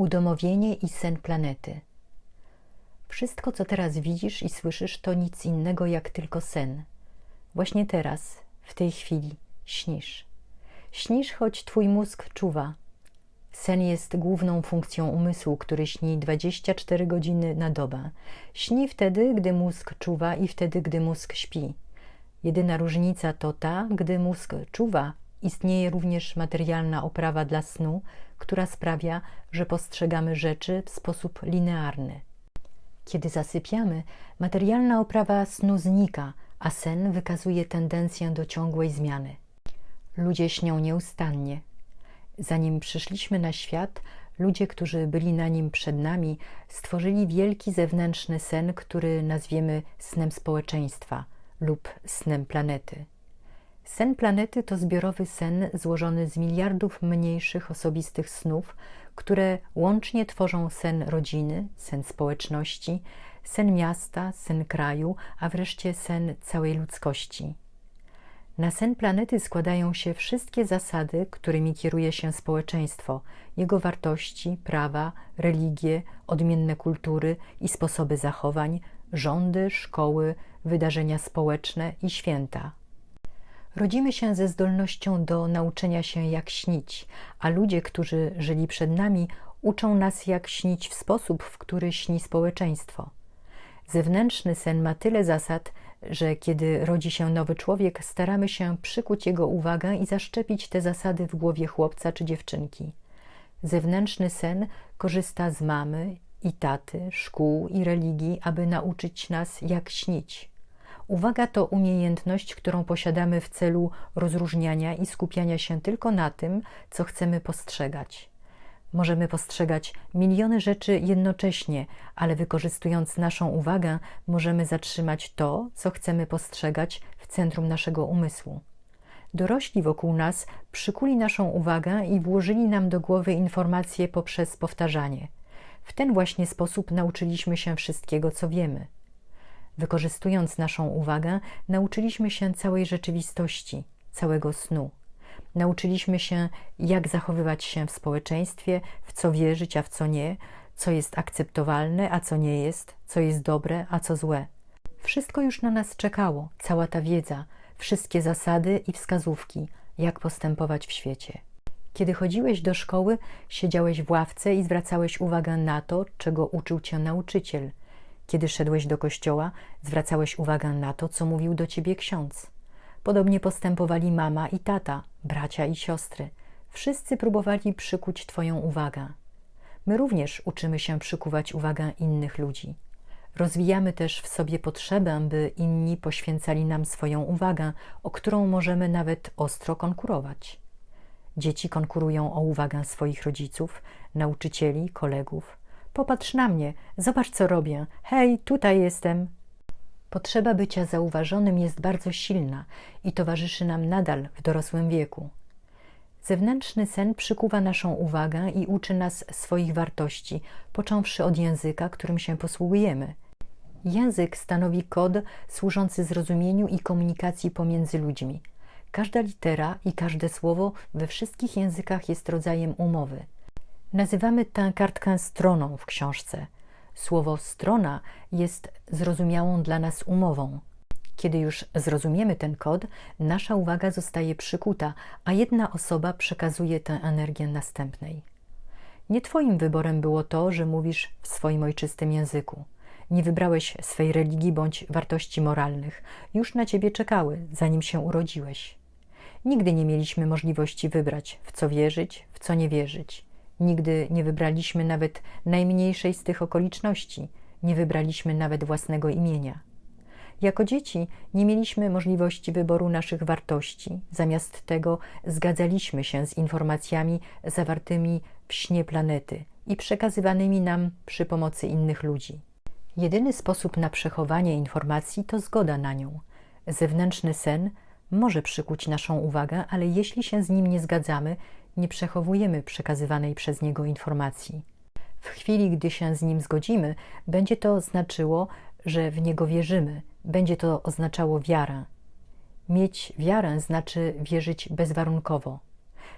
Udomowienie i sen planety. Wszystko, co teraz widzisz i słyszysz, to nic innego jak tylko sen. Właśnie teraz, w tej chwili, śnisz. Śnisz, choć twój mózg czuwa. Sen jest główną funkcją umysłu, który śni 24 godziny na dobę. Śni wtedy, gdy mózg czuwa i wtedy, gdy mózg śpi. Jedyna różnica to ta, gdy mózg czuwa, istnieje również materialna oprawa dla snu, która sprawia, że postrzegamy rzeczy w sposób linearny. Kiedy zasypiamy, materialna oprawa snu znika, a sen wykazuje tendencję do ciągłej zmiany. Ludzie śnią nieustannie. Zanim przyszliśmy na świat, ludzie, którzy byli na nim przed nami, stworzyli wielki zewnętrzny sen, który nazwiemy snem społeczeństwa lub snem planety. Sen planety to zbiorowy sen złożony z miliardów mniejszych osobistych snów, które łącznie tworzą sen rodziny, sen społeczności, sen miasta, sen kraju, a wreszcie sen całej ludzkości. Na sen planety składają się wszystkie zasady, którymi kieruje się społeczeństwo, jego wartości, prawa, religie, odmienne kultury i sposoby zachowań, rządy, szkoły, wydarzenia społeczne i święta. Rodzimy się ze zdolnością do nauczenia się, jak śnić, a ludzie, którzy żyli przed nami, uczą nas, jak śnić w sposób, w który śni społeczeństwo. Zewnętrzny sen ma tyle zasad, że kiedy rodzi się nowy człowiek, staramy się przykuć jego uwagę i zaszczepić te zasady w głowie chłopca czy dziewczynki. Zewnętrzny sen korzysta z mamy i taty, szkół i religii, aby nauczyć nas, jak śnić. Uwaga to umiejętność, którą posiadamy w celu rozróżniania i skupiania się tylko na tym, co chcemy postrzegać. Możemy postrzegać miliony rzeczy jednocześnie, ale wykorzystując naszą uwagę, możemy zatrzymać to, co chcemy postrzegać w centrum naszego umysłu. Dorośli wokół nas przykuli naszą uwagę i włożyli nam do głowy informacje poprzez powtarzanie. W ten właśnie sposób nauczyliśmy się wszystkiego, co wiemy. Wykorzystując naszą uwagę, nauczyliśmy się całej rzeczywistości, całego snu. Nauczyliśmy się, jak zachowywać się w społeczeństwie, w co wierzyć, a w co nie, co jest akceptowalne, a co nie jest, co jest dobre, a co złe. Wszystko już na nas czekało, cała ta wiedza, wszystkie zasady i wskazówki, jak postępować w świecie. Kiedy chodziłeś do szkoły, siedziałeś w ławce i zwracałeś uwagę na to, czego uczył cię nauczyciel – kiedy szedłeś do kościoła, zwracałeś uwagę na to, co mówił do ciebie ksiądz. Podobnie postępowali mama i tata, bracia i siostry. Wszyscy próbowali przykuć Twoją uwagę. My również uczymy się przykuwać uwagę innych ludzi. Rozwijamy też w sobie potrzebę, by inni poświęcali nam swoją uwagę, o którą możemy nawet ostro konkurować. Dzieci konkurują o uwagę swoich rodziców, nauczycieli, kolegów. Popatrz na mnie, zobacz co robię. Hej, tutaj jestem. Potrzeba bycia zauważonym jest bardzo silna i towarzyszy nam nadal w dorosłym wieku. Zewnętrzny sen przykuwa naszą uwagę i uczy nas swoich wartości, począwszy od języka, którym się posługujemy. Język stanowi kod służący zrozumieniu i komunikacji pomiędzy ludźmi. Każda litera i każde słowo we wszystkich językach jest rodzajem umowy. Nazywamy tę kartkę stroną w książce. Słowo strona jest zrozumiałą dla nas umową. Kiedy już zrozumiemy ten kod, nasza uwaga zostaje przykuta, a jedna osoba przekazuje tę energię następnej. Nie Twoim wyborem było to, że mówisz w swoim ojczystym języku. Nie wybrałeś swej religii bądź wartości moralnych. Już na Ciebie czekały, zanim się urodziłeś. Nigdy nie mieliśmy możliwości wybrać, w co wierzyć, w co nie wierzyć. Nigdy nie wybraliśmy nawet najmniejszej z tych okoliczności, nie wybraliśmy nawet własnego imienia. Jako dzieci nie mieliśmy możliwości wyboru naszych wartości, zamiast tego zgadzaliśmy się z informacjami zawartymi w śnie planety i przekazywanymi nam przy pomocy innych ludzi. Jedyny sposób na przechowanie informacji to zgoda na nią. Zewnętrzny sen może przykuć naszą uwagę, ale jeśli się z nim nie zgadzamy, nie przechowujemy przekazywanej przez niego informacji. W chwili, gdy się z nim zgodzimy, będzie to znaczyło, że w niego wierzymy, będzie to oznaczało wiarę. Mieć wiarę znaczy wierzyć bezwarunkowo.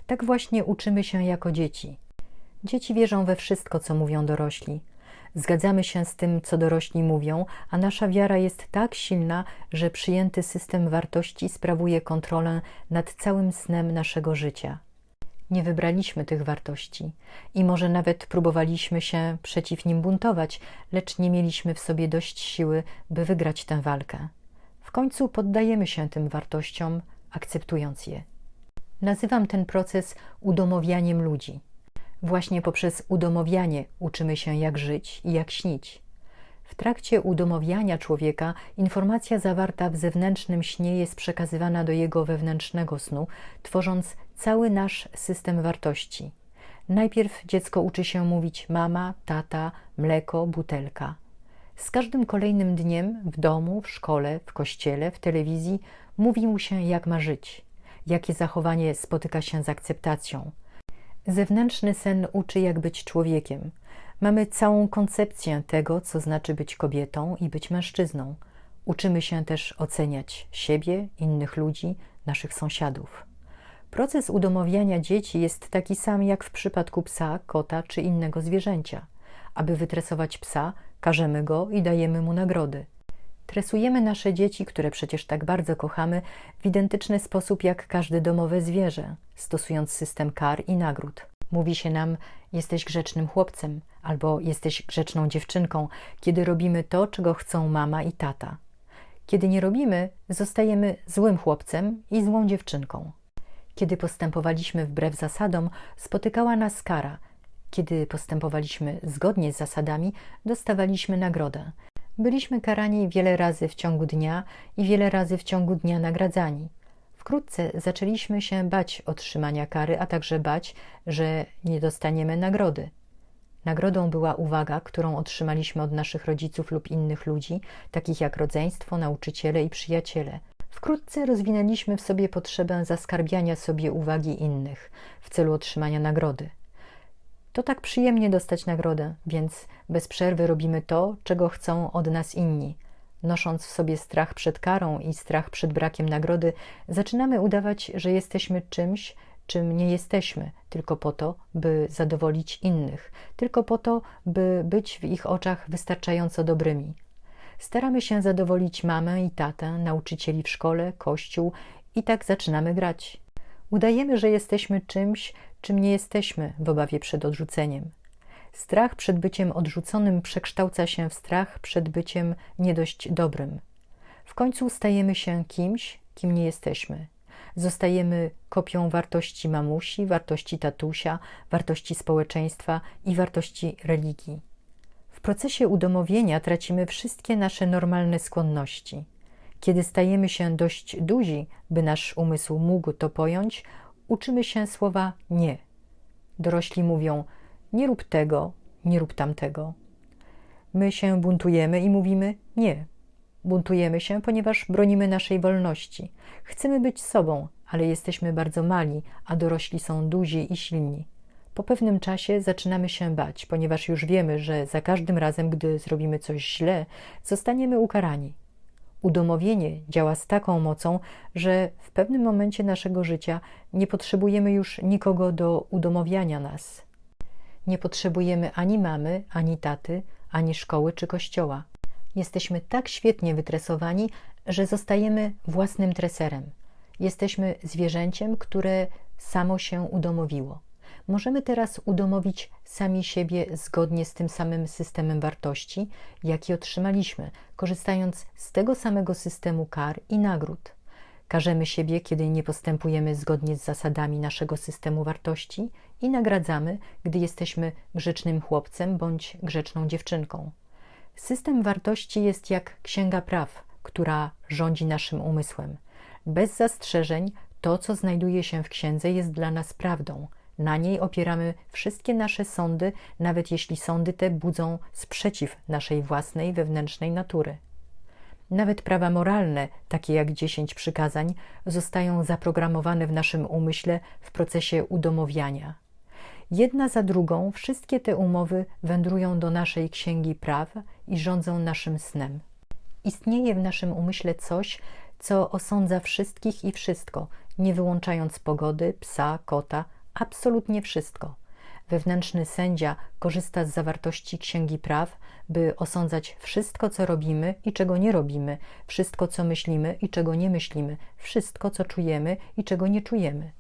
Tak właśnie uczymy się jako dzieci. Dzieci wierzą we wszystko, co mówią dorośli. Zgadzamy się z tym, co dorośli mówią, a nasza wiara jest tak silna, że przyjęty system wartości sprawuje kontrolę nad całym snem naszego życia. Nie wybraliśmy tych wartości i może nawet próbowaliśmy się przeciw nim buntować, lecz nie mieliśmy w sobie dość siły, by wygrać tę walkę. W końcu poddajemy się tym wartościom, akceptując je. Nazywam ten proces udomowianiem ludzi. Właśnie poprzez udomowianie uczymy się, jak żyć i jak śnić. W trakcie udomowiania człowieka informacja zawarta w zewnętrznym śnie jest przekazywana do jego wewnętrznego snu, tworząc cały nasz system wartości. Najpierw dziecko uczy się mówić mama, tata, mleko, butelka. Z każdym kolejnym dniem w domu, w szkole, w kościele, w telewizji mówi mu się, jak ma żyć, jakie zachowanie spotyka się z akceptacją. Zewnętrzny sen uczy, jak być człowiekiem. Mamy całą koncepcję tego, co znaczy być kobietą i być mężczyzną. Uczymy się też oceniać siebie, innych ludzi, naszych sąsiadów. Proces udomowiania dzieci jest taki sam jak w przypadku psa, kota czy innego zwierzęcia. Aby wytresować psa, karzemy go i dajemy mu nagrody. Tresujemy nasze dzieci, które przecież tak bardzo kochamy, w identyczny sposób jak każde domowe zwierzę, stosując system kar i nagród. Mówi się nam: Jesteś grzecznym chłopcem albo jesteś grzeczną dziewczynką, kiedy robimy to, czego chcą mama i tata. Kiedy nie robimy, zostajemy złym chłopcem i złą dziewczynką. Kiedy postępowaliśmy wbrew zasadom, spotykała nas kara. Kiedy postępowaliśmy zgodnie z zasadami, dostawaliśmy nagrodę. Byliśmy karani wiele razy w ciągu dnia i wiele razy w ciągu dnia nagradzani. Wkrótce zaczęliśmy się bać otrzymania kary, a także bać, że nie dostaniemy nagrody. Nagrodą była uwaga, którą otrzymaliśmy od naszych rodziców lub innych ludzi, takich jak rodzeństwo, nauczyciele i przyjaciele. Wkrótce rozwinęliśmy w sobie potrzebę zaskarbiania sobie uwagi innych w celu otrzymania nagrody. To tak przyjemnie dostać nagrodę, więc bez przerwy robimy to, czego chcą od nas inni. Nosząc w sobie strach przed karą i strach przed brakiem nagrody, zaczynamy udawać, że jesteśmy czymś, czym nie jesteśmy, tylko po to, by zadowolić innych, tylko po to, by być w ich oczach wystarczająco dobrymi. Staramy się zadowolić mamę i tatę, nauczycieli w szkole, kościół i tak zaczynamy grać. Udajemy, że jesteśmy czymś, czym nie jesteśmy w obawie przed odrzuceniem. Strach przed byciem odrzuconym przekształca się w strach przed byciem nie dość dobrym. W końcu stajemy się kimś, kim nie jesteśmy. Zostajemy kopią wartości mamusi, wartości tatusia, wartości społeczeństwa i wartości religii. W procesie udomowienia tracimy wszystkie nasze normalne skłonności. Kiedy stajemy się dość duzi, by nasz umysł mógł to pojąć, uczymy się słowa nie. Dorośli mówią: Nie rób tego, nie rób tamtego. My się buntujemy i mówimy: Nie. Buntujemy się, ponieważ bronimy naszej wolności. Chcemy być sobą, ale jesteśmy bardzo mali, a dorośli są duzi i silni. Po pewnym czasie zaczynamy się bać, ponieważ już wiemy, że za każdym razem, gdy zrobimy coś źle, zostaniemy ukarani. Udomowienie działa z taką mocą, że w pewnym momencie naszego życia nie potrzebujemy już nikogo do udomowiania nas. Nie potrzebujemy ani mamy, ani taty, ani szkoły czy kościoła. Jesteśmy tak świetnie wytresowani, że zostajemy własnym treserem. Jesteśmy zwierzęciem, które samo się udomowiło. Możemy teraz udomowić sami siebie zgodnie z tym samym systemem wartości, jaki otrzymaliśmy, korzystając z tego samego systemu kar i nagród. Karzemy siebie, kiedy nie postępujemy zgodnie z zasadami naszego systemu wartości i nagradzamy, gdy jesteśmy grzecznym chłopcem bądź grzeczną dziewczynką. System wartości jest jak księga praw, która rządzi naszym umysłem. Bez zastrzeżeń to, co znajduje się w księdze, jest dla nas prawdą. Na niej opieramy wszystkie nasze sądy, nawet jeśli sądy te budzą sprzeciw naszej własnej wewnętrznej natury. Nawet prawa moralne, takie jak dziesięć przykazań, zostają zaprogramowane w naszym umyśle w procesie udomowiania. Jedna za drugą wszystkie te umowy wędrują do naszej księgi praw i rządzą naszym snem. Istnieje w naszym umyśle coś, co osądza wszystkich i wszystko, nie wyłączając pogody, psa, kota, absolutnie wszystko. Wewnętrzny sędzia korzysta z zawartości Księgi Praw, by osądzać wszystko, co robimy i czego nie robimy, wszystko, co myślimy i czego nie myślimy, wszystko, co czujemy i czego nie czujemy.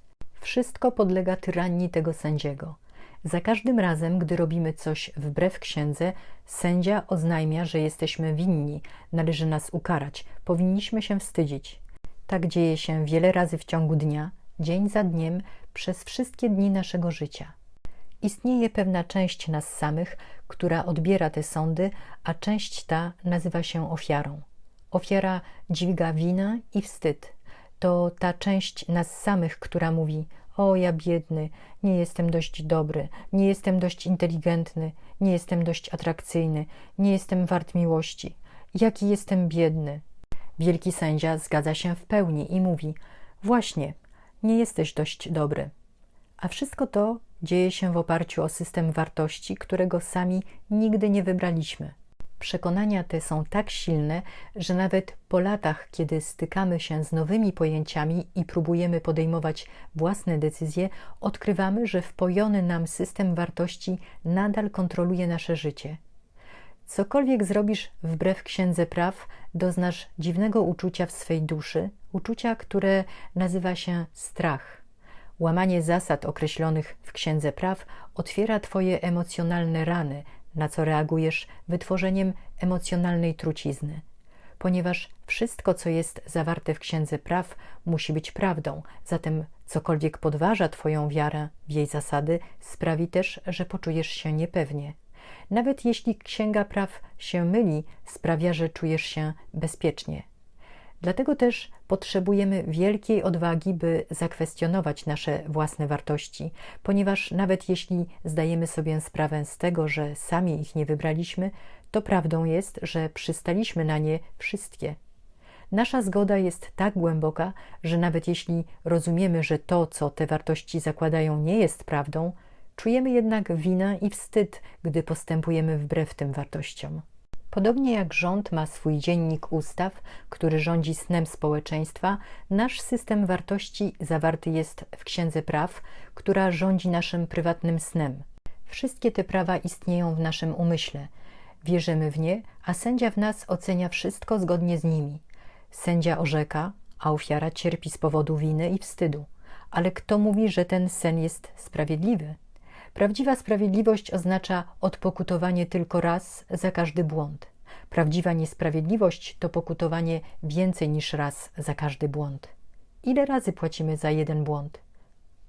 Wszystko podlega tyranii tego sędziego. Za każdym razem, gdy robimy coś wbrew księdze, sędzia oznajmia, że jesteśmy winni, należy nas ukarać, powinniśmy się wstydzić. Tak dzieje się wiele razy w ciągu dnia, dzień za dniem, przez wszystkie dni naszego życia. Istnieje pewna część nas samych, która odbiera te sądy, a część ta nazywa się ofiarą. Ofiara dźwiga wina i wstyd. To ta część nas samych, która mówi: O, ja biedny, nie jestem dość dobry, nie jestem dość inteligentny, nie jestem dość atrakcyjny, nie jestem wart miłości. Jaki jestem biedny. Wielki sędzia zgadza się w pełni i mówi: Właśnie, nie jesteś dość dobry. A wszystko to dzieje się w oparciu o system wartości, którego sami nigdy nie wybraliśmy. Przekonania te są tak silne, że nawet po latach, kiedy stykamy się z nowymi pojęciami i próbujemy podejmować własne decyzje, odkrywamy, że wpojony nam system wartości nadal kontroluje nasze życie. Cokolwiek zrobisz wbrew księdze praw, doznasz dziwnego uczucia w swej duszy, uczucia, które nazywa się strach. Łamanie zasad określonych w księdze praw otwiera Twoje emocjonalne rany, na co reagujesz wytworzeniem emocjonalnej trucizny. Ponieważ wszystko, co jest zawarte w księdze praw, musi być prawdą, zatem cokolwiek podważa Twoją wiarę w jej zasady, sprawi też, że poczujesz się niepewnie. Nawet jeśli księga praw się myli, sprawia, że czujesz się bezpiecznie. Dlatego też potrzebujemy wielkiej odwagi, by zakwestionować nasze własne wartości, ponieważ nawet jeśli zdajemy sobie sprawę z tego, że sami ich nie wybraliśmy, to prawdą jest, że przystaliśmy na nie wszystkie. Nasza zgoda jest tak głęboka, że nawet jeśli rozumiemy, że to, co te wartości zakładają, nie jest prawdą, czujemy jednak winę i wstyd, gdy postępujemy wbrew tym wartościom. Podobnie jak rząd ma swój dziennik ustaw, który rządzi snem społeczeństwa, nasz system wartości zawarty jest w Księdze Praw, która rządzi naszym prywatnym snem. Wszystkie te prawa istnieją w naszym umyśle. Wierzymy w nie, a sędzia w nas ocenia wszystko zgodnie z nimi. Sędzia orzeka, a ofiara cierpi z powodu winy i wstydu. Ale kto mówi, że ten sen jest sprawiedliwy? Prawdziwa sprawiedliwość oznacza odpokutowanie tylko raz za każdy błąd. Prawdziwa niesprawiedliwość to pokutowanie więcej niż raz za każdy błąd. Ile razy płacimy za jeden błąd?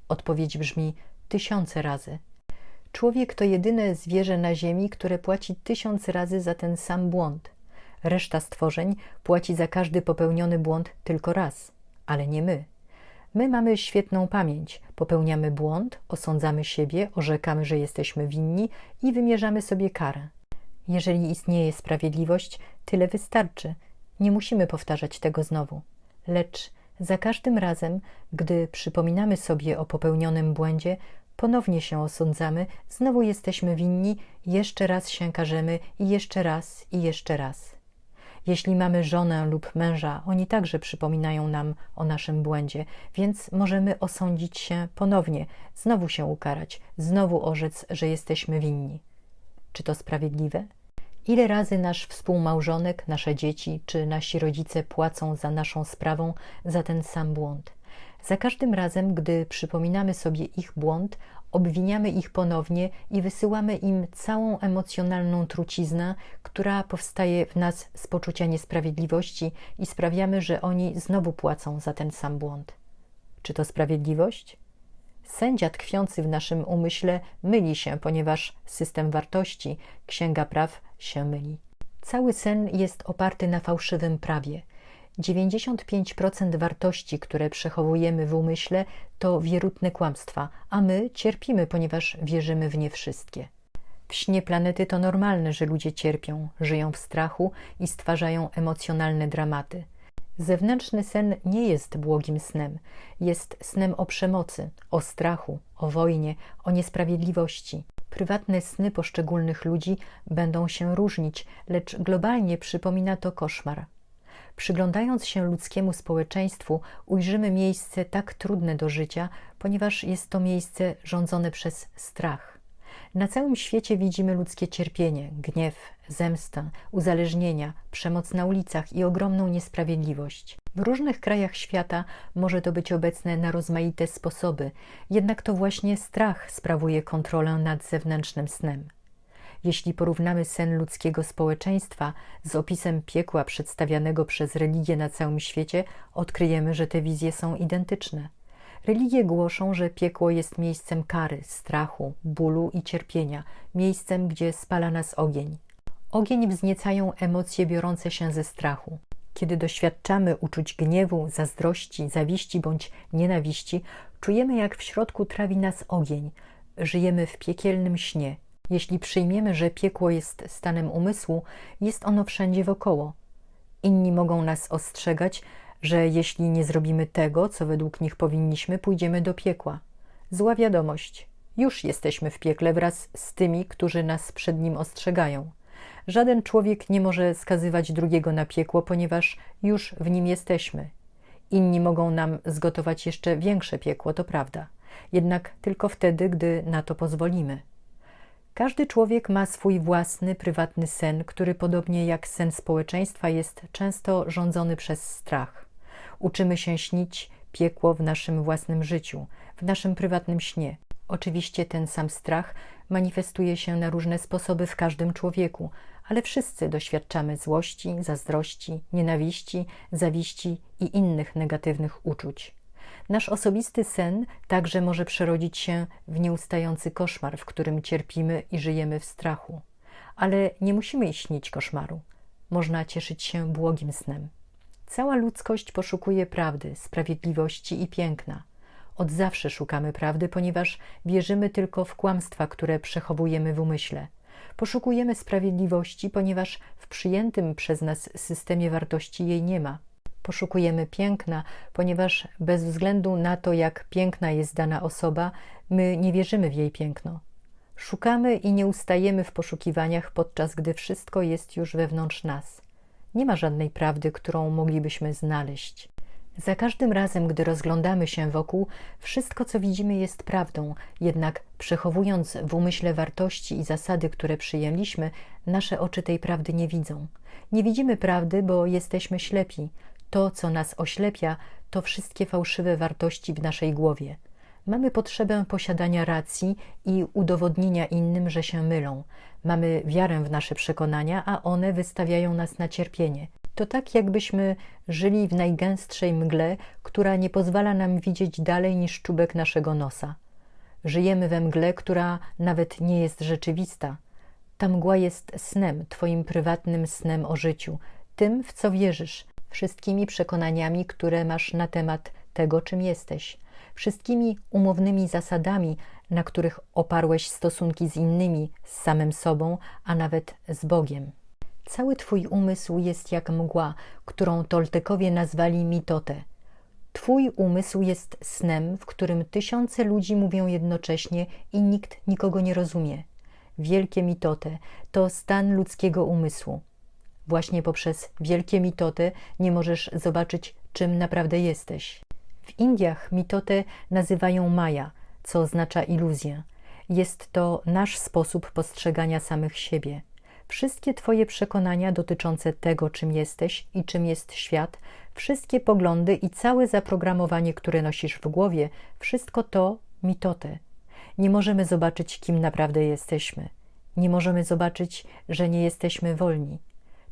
Odpowiedź brzmi tysiące razy. Człowiek to jedyne zwierzę na Ziemi, które płaci tysiąc razy za ten sam błąd. Reszta stworzeń płaci za każdy popełniony błąd tylko raz, ale nie my. My mamy świetną pamięć, popełniamy błąd, osądzamy siebie, orzekamy, że jesteśmy winni i wymierzamy sobie karę. Jeżeli istnieje sprawiedliwość, tyle wystarczy. Nie musimy powtarzać tego znowu. Lecz za każdym razem, gdy przypominamy sobie o popełnionym błędzie, ponownie się osądzamy, znowu jesteśmy winni, jeszcze raz się karzemy i jeszcze raz i jeszcze raz. Jeśli mamy żonę lub męża, oni także przypominają nam o naszym błędzie, więc możemy osądzić się ponownie, znowu się ukarać, znowu orzec, że jesteśmy winni. Czy to sprawiedliwe? Ile razy nasz współmałżonek, nasze dzieci czy nasi rodzice płacą za naszą sprawą za ten sam błąd? Za każdym razem, gdy przypominamy sobie ich błąd, obwiniamy ich ponownie i wysyłamy im całą emocjonalną truciznę, która powstaje w nas z poczucia niesprawiedliwości i sprawiamy, że oni znowu płacą za ten sam błąd. Czy to sprawiedliwość? Sędzia tkwiący w naszym umyśle myli się, ponieważ system wartości, księga praw się myli. Cały sen jest oparty na fałszywym prawie. 95% wartości, które przechowujemy w umyśle, to wierutne kłamstwa, a my cierpimy, ponieważ wierzymy w nie wszystkie. W śnie planety to normalne, że ludzie cierpią, żyją w strachu i stwarzają emocjonalne dramaty. Zewnętrzny sen nie jest błogim snem, jest snem o przemocy, o strachu, o wojnie, o niesprawiedliwości. Prywatne sny poszczególnych ludzi będą się różnić, lecz globalnie przypomina to koszmar. Przyglądając się ludzkiemu społeczeństwu, ujrzymy miejsce tak trudne do życia, ponieważ jest to miejsce rządzone przez strach. Na całym świecie widzimy ludzkie cierpienie, gniew, zemstę, uzależnienia, przemoc na ulicach i ogromną niesprawiedliwość. W różnych krajach świata może to być obecne na rozmaite sposoby, jednak to właśnie strach sprawuje kontrolę nad zewnętrznym snem. Jeśli porównamy sen ludzkiego społeczeństwa z opisem piekła przedstawianego przez religię na całym świecie, odkryjemy, że te wizje są identyczne. Religie głoszą, że piekło jest miejscem kary, strachu, bólu i cierpienia, miejscem, gdzie spala nas ogień. Ogień wzniecają emocje biorące się ze strachu. Kiedy doświadczamy uczuć gniewu, zazdrości, zawiści bądź nienawiści, czujemy jak w środku trawi nas ogień. Żyjemy w piekielnym śnie. Jeśli przyjmiemy, że piekło jest stanem umysłu, jest ono wszędzie wokoło. Inni mogą nas ostrzegać, że jeśli nie zrobimy tego, co według nich powinniśmy, pójdziemy do piekła. Zła wiadomość. Już jesteśmy w piekle wraz z tymi, którzy nas przed nim ostrzegają. Żaden człowiek nie może skazywać drugiego na piekło, ponieważ już w nim jesteśmy. Inni mogą nam zgotować jeszcze większe piekło, to prawda, jednak tylko wtedy, gdy na to pozwolimy. Każdy człowiek ma swój własny, prywatny sen, który podobnie jak sen społeczeństwa jest często rządzony przez strach. Uczymy się śnić piekło w naszym własnym życiu, w naszym prywatnym śnie. Oczywiście ten sam strach manifestuje się na różne sposoby w każdym człowieku, ale wszyscy doświadczamy złości, zazdrości, nienawiści, zawiści i innych negatywnych uczuć. Nasz osobisty sen także może przerodzić się w nieustający koszmar, w którym cierpimy i żyjemy w strachu. Ale nie musimy śnić koszmaru. Można cieszyć się błogim snem. Cała ludzkość poszukuje prawdy, sprawiedliwości i piękna. Od zawsze szukamy prawdy, ponieważ wierzymy tylko w kłamstwa, które przechowujemy w umyśle. Poszukujemy sprawiedliwości, ponieważ w przyjętym przez nas systemie wartości jej nie ma. Poszukujemy piękna, ponieważ bez względu na to, jak piękna jest dana osoba, my nie wierzymy w jej piękno. Szukamy i nie ustajemy w poszukiwaniach, podczas gdy wszystko jest już wewnątrz nas. Nie ma żadnej prawdy, którą moglibyśmy znaleźć. Za każdym razem, gdy rozglądamy się wokół, wszystko, co widzimy, jest prawdą, jednak przechowując w umyśle wartości i zasady, które przyjęliśmy, nasze oczy tej prawdy nie widzą. Nie widzimy prawdy, bo jesteśmy ślepi. To, co nas oślepia, to wszystkie fałszywe wartości w naszej głowie. Mamy potrzebę posiadania racji i udowodnienia innym, że się mylą. Mamy wiarę w nasze przekonania, a one wystawiają nas na cierpienie. To tak, jakbyśmy żyli w najgęstszej mgle, która nie pozwala nam widzieć dalej niż czubek naszego nosa. Żyjemy we mgle, która nawet nie jest rzeczywista. Ta mgła jest snem, Twoim prywatnym snem o życiu, tym, w co wierzysz, wszystkimi przekonaniami, które masz na temat tego, czym jesteś, wszystkimi umownymi zasadami, na których oparłeś stosunki z innymi, z samym sobą, a nawet z Bogiem. Cały Twój umysł jest jak mgła, którą Toltekowie nazwali mitotę. Twój umysł jest snem, w którym tysiące ludzi mówią jednocześnie i nikt nikogo nie rozumie. Wielkie mitote to stan ludzkiego umysłu. Właśnie poprzez wielkie mitote nie możesz zobaczyć, czym naprawdę jesteś. W Indiach mitotę nazywają Maja, co oznacza iluzję. Jest to nasz sposób postrzegania samych siebie. Wszystkie Twoje przekonania dotyczące tego, czym jesteś i czym jest świat, wszystkie poglądy i całe zaprogramowanie, które nosisz w głowie, wszystko to mitote. Nie możemy zobaczyć, kim naprawdę jesteśmy. Nie możemy zobaczyć, że nie jesteśmy wolni.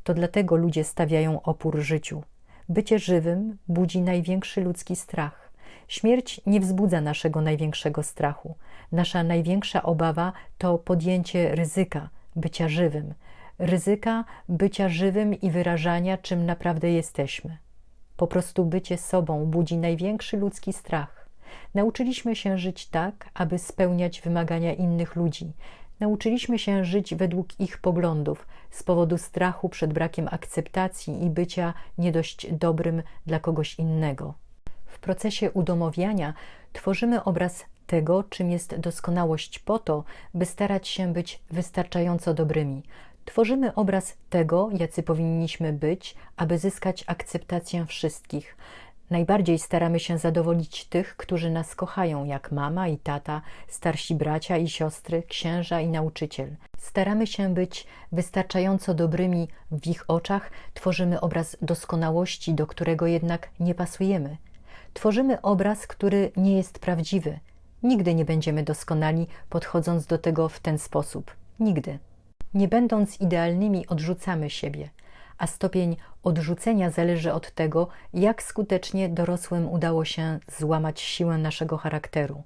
To dlatego ludzie stawiają opór życiu. Bycie żywym budzi największy ludzki strach. Śmierć nie wzbudza naszego największego strachu. Nasza największa obawa to podjęcie ryzyka bycia żywym, ryzyka bycia żywym i wyrażania, czym naprawdę jesteśmy. Po prostu bycie sobą budzi największy ludzki strach. Nauczyliśmy się żyć tak, aby spełniać wymagania innych ludzi, Nauczyliśmy się żyć według ich poglądów z powodu strachu przed brakiem akceptacji i bycia nie dość dobrym dla kogoś innego. W procesie udomowiania tworzymy obraz tego, czym jest doskonałość, po to, by starać się być wystarczająco dobrymi. Tworzymy obraz tego, jacy powinniśmy być, aby zyskać akceptację wszystkich. Najbardziej staramy się zadowolić tych, którzy nas kochają, jak mama i tata, starsi bracia i siostry, księża i nauczyciel. Staramy się być wystarczająco dobrymi w ich oczach, tworzymy obraz doskonałości, do którego jednak nie pasujemy. Tworzymy obraz, który nie jest prawdziwy. Nigdy nie będziemy doskonali, podchodząc do tego w ten sposób. Nigdy. Nie będąc idealnymi, odrzucamy siebie a stopień odrzucenia zależy od tego, jak skutecznie dorosłym udało się złamać siłę naszego charakteru.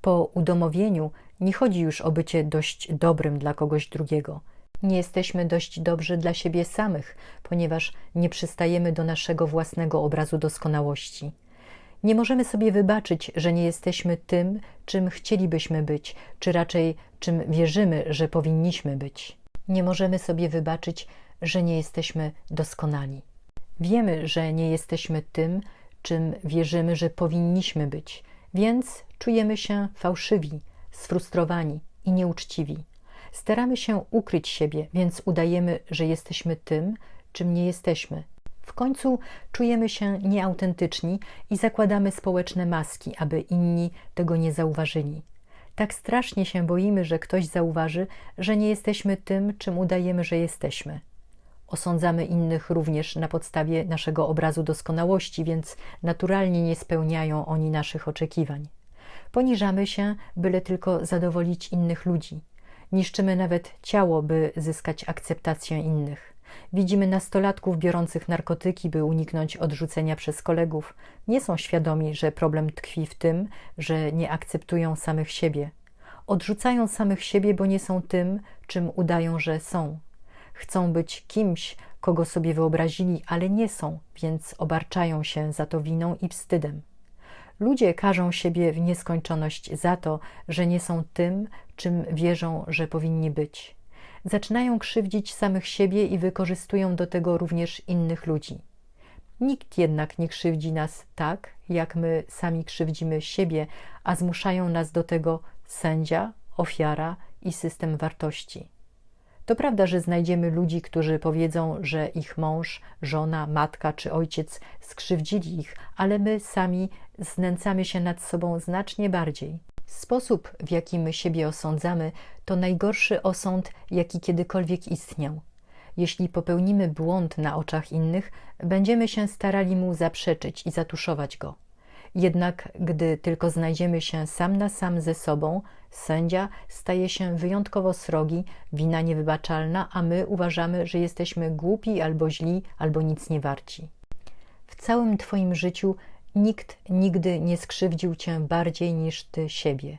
Po udomowieniu nie chodzi już o bycie dość dobrym dla kogoś drugiego. Nie jesteśmy dość dobrzy dla siebie samych, ponieważ nie przystajemy do naszego własnego obrazu doskonałości. Nie możemy sobie wybaczyć, że nie jesteśmy tym, czym chcielibyśmy być, czy raczej czym wierzymy, że powinniśmy być. Nie możemy sobie wybaczyć, że nie jesteśmy doskonali. Wiemy, że nie jesteśmy tym, czym wierzymy, że powinniśmy być, więc czujemy się fałszywi, sfrustrowani i nieuczciwi. Staramy się ukryć siebie, więc udajemy, że jesteśmy tym, czym nie jesteśmy. W końcu czujemy się nieautentyczni i zakładamy społeczne maski, aby inni tego nie zauważyli. Tak strasznie się boimy, że ktoś zauważy, że nie jesteśmy tym, czym udajemy, że jesteśmy. Osądzamy innych również na podstawie naszego obrazu doskonałości, więc naturalnie nie spełniają oni naszych oczekiwań. Poniżamy się, byle tylko zadowolić innych ludzi. Niszczymy nawet ciało, by zyskać akceptację innych. Widzimy nastolatków biorących narkotyki, by uniknąć odrzucenia przez kolegów. Nie są świadomi, że problem tkwi w tym, że nie akceptują samych siebie. Odrzucają samych siebie, bo nie są tym, czym udają, że są. Chcą być kimś, kogo sobie wyobrazili, ale nie są, więc obarczają się za to winą i wstydem. Ludzie karzą siebie w nieskończoność za to, że nie są tym, czym wierzą, że powinni być. Zaczynają krzywdzić samych siebie i wykorzystują do tego również innych ludzi. Nikt jednak nie krzywdzi nas tak, jak my sami krzywdzimy siebie, a zmuszają nas do tego sędzia, ofiara i system wartości. To prawda, że znajdziemy ludzi, którzy powiedzą, że ich mąż, żona, matka czy ojciec skrzywdzili ich, ale my sami znęcamy się nad sobą znacznie bardziej. Sposób, w jaki my siebie osądzamy, to najgorszy osąd, jaki kiedykolwiek istniał. Jeśli popełnimy błąd na oczach innych, będziemy się starali mu zaprzeczyć i zatuszować go. Jednak gdy tylko znajdziemy się sam na sam ze sobą, sędzia staje się wyjątkowo srogi, wina niewybaczalna, a my uważamy, że jesteśmy głupi albo źli, albo nic nie warci. W całym Twoim życiu nikt nigdy nie skrzywdził Cię bardziej niż Ty siebie.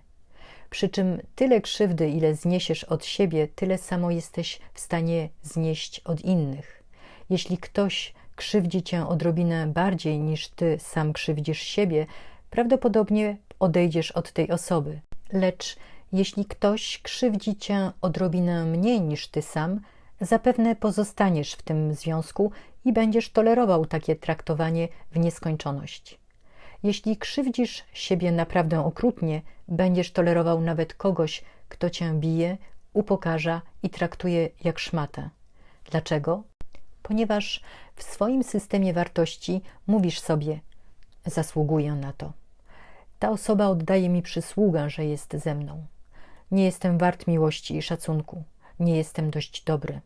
Przy czym tyle krzywdy, ile zniesiesz od siebie, tyle samo jesteś w stanie znieść od innych. Jeśli ktoś krzywdzi cię odrobinę bardziej niż ty sam krzywdzisz siebie, prawdopodobnie odejdziesz od tej osoby. Lecz jeśli ktoś krzywdzi cię odrobinę mniej niż ty sam, zapewne pozostaniesz w tym związku i będziesz tolerował takie traktowanie w nieskończoność. Jeśli krzywdzisz siebie naprawdę okrutnie, będziesz tolerował nawet kogoś, kto cię bije, upokarza i traktuje jak szmatę. Dlaczego? Ponieważ w swoim systemie wartości mówisz sobie: Zasługuję na to. Ta osoba oddaje mi przysługę, że jest ze mną. Nie jestem wart miłości i szacunku. Nie jestem dość dobry.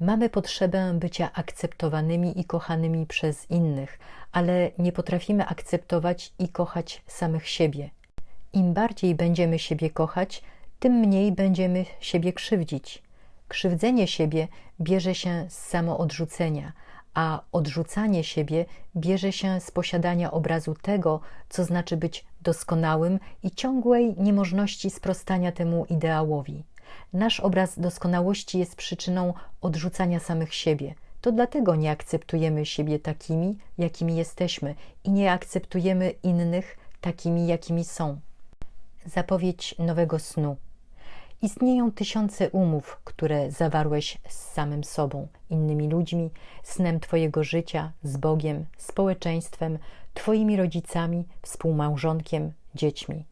Mamy potrzebę bycia akceptowanymi i kochanymi przez innych, ale nie potrafimy akceptować i kochać samych siebie. Im bardziej będziemy siebie kochać, tym mniej będziemy siebie krzywdzić. Krzywdzenie siebie bierze się z samoodrzucenia, a odrzucanie siebie bierze się z posiadania obrazu tego, co znaczy być doskonałym i ciągłej niemożności sprostania temu ideałowi. Nasz obraz doskonałości jest przyczyną odrzucania samych siebie. To dlatego nie akceptujemy siebie takimi, jakimi jesteśmy i nie akceptujemy innych takimi, jakimi są. Zapowiedź nowego snu. Istnieją tysiące umów, które zawarłeś z samym sobą, innymi ludźmi, snem Twojego życia, z Bogiem, społeczeństwem, Twoimi rodzicami, współmałżonkiem, dziećmi.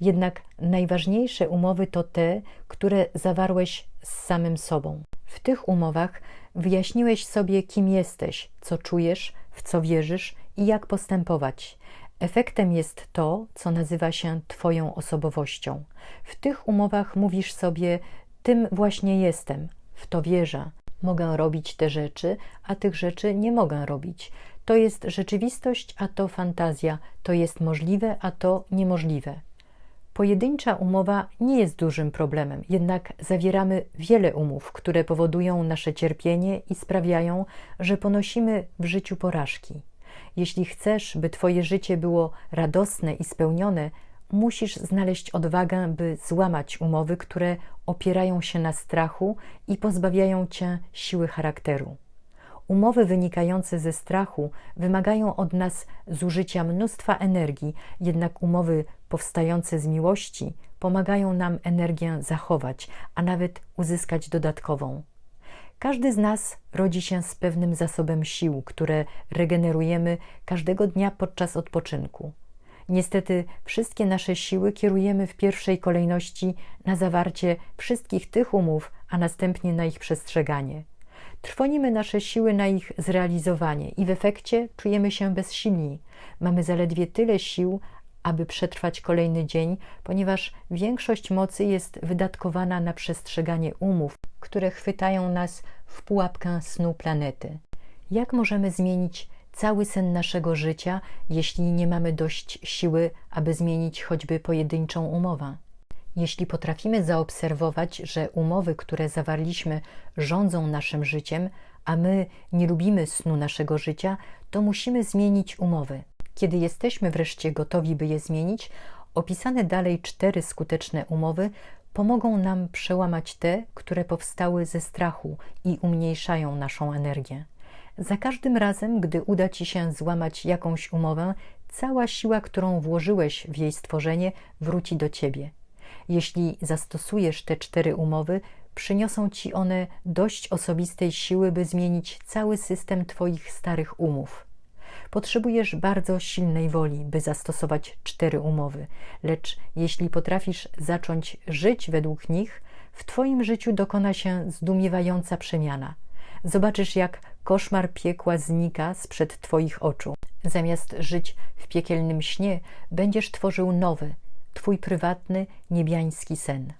Jednak najważniejsze umowy to te, które zawarłeś z samym sobą. W tych umowach wyjaśniłeś sobie, kim jesteś, co czujesz, w co wierzysz i jak postępować. Efektem jest to, co nazywa się Twoją osobowością. W tych umowach mówisz sobie: Tym właśnie jestem, w to wierzę. Mogę robić te rzeczy, a tych rzeczy nie mogę robić. To jest rzeczywistość, a to fantazja. To jest możliwe, a to niemożliwe. Pojedyncza umowa nie jest dużym problemem, jednak zawieramy wiele umów, które powodują nasze cierpienie i sprawiają, że ponosimy w życiu porażki. Jeśli chcesz, by Twoje życie było radosne i spełnione, musisz znaleźć odwagę, by złamać umowy, które opierają się na strachu i pozbawiają Cię siły charakteru. Umowy wynikające ze strachu wymagają od nas zużycia mnóstwa energii, jednak umowy powstające z miłości pomagają nam energię zachować, a nawet uzyskać dodatkową. Każdy z nas rodzi się z pewnym zasobem sił, które regenerujemy każdego dnia podczas odpoczynku. Niestety, wszystkie nasze siły kierujemy w pierwszej kolejności na zawarcie wszystkich tych umów, a następnie na ich przestrzeganie. Trwonimy nasze siły na ich zrealizowanie i w efekcie czujemy się bezsilni. Mamy zaledwie tyle sił, aby przetrwać kolejny dzień, ponieważ większość mocy jest wydatkowana na przestrzeganie umów, które chwytają nas w pułapkę snu planety. Jak możemy zmienić cały sen naszego życia, jeśli nie mamy dość siły, aby zmienić choćby pojedynczą umowę? Jeśli potrafimy zaobserwować, że umowy, które zawarliśmy, rządzą naszym życiem, a my nie lubimy snu naszego życia, to musimy zmienić umowy. Kiedy jesteśmy wreszcie gotowi, by je zmienić, opisane dalej cztery skuteczne umowy pomogą nam przełamać te, które powstały ze strachu i umniejszają naszą energię. Za każdym razem, gdy uda ci się złamać jakąś umowę, cała siła, którą włożyłeś w jej stworzenie, wróci do ciebie. Jeśli zastosujesz te cztery umowy, przyniosą ci one dość osobistej siły, by zmienić cały system Twoich starych umów. Potrzebujesz bardzo silnej woli, by zastosować cztery umowy, lecz jeśli potrafisz zacząć żyć według nich, w Twoim życiu dokona się zdumiewająca przemiana. Zobaczysz, jak koszmar piekła znika sprzed Twoich oczu. Zamiast żyć w piekielnym śnie, będziesz tworzył nowy, Twój prywatny, niebiański sen.